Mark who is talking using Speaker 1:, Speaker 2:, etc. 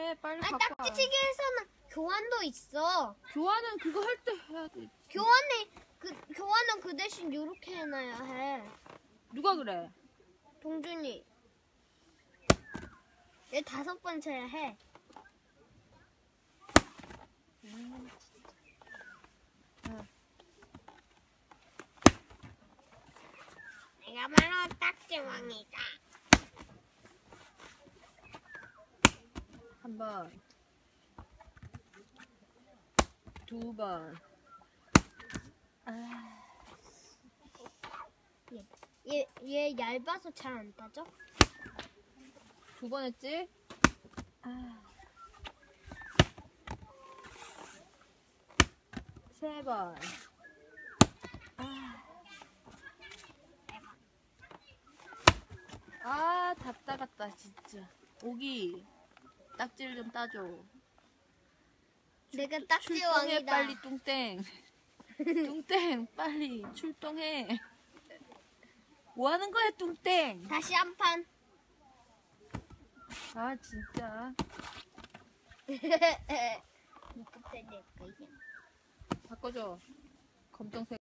Speaker 1: 해. 빨리
Speaker 2: 아니
Speaker 1: 갖고 와.
Speaker 2: 딱지치기에서는 교환도 있어.
Speaker 1: 교환은 그거 할 때 해야 돼.
Speaker 2: 교환이 그 교환은 그 대신 이렇게 해놔야 해.
Speaker 1: 누가 그래?
Speaker 2: 동준이. 얘 다섯 번째 해. 내가 바로 딱지왕이다.
Speaker 1: 번. 두 번. 아,
Speaker 2: 얘, 얘 얇아서 잘 안 따져?
Speaker 1: 두 번 했지? 아. 세 번. 아. 아, 답답하다, 진짜. 오기, 딱지를 좀 따줘.
Speaker 2: 내가
Speaker 1: 출동해,
Speaker 2: 딱지왕이다.
Speaker 1: 빨리 뚱땡. 뚱땡, 빨리 출동해. 뭐 하는 거야, 뚱땡?
Speaker 2: 다시 한 판.
Speaker 1: 아, 진짜. 바꿔줘. 검정색.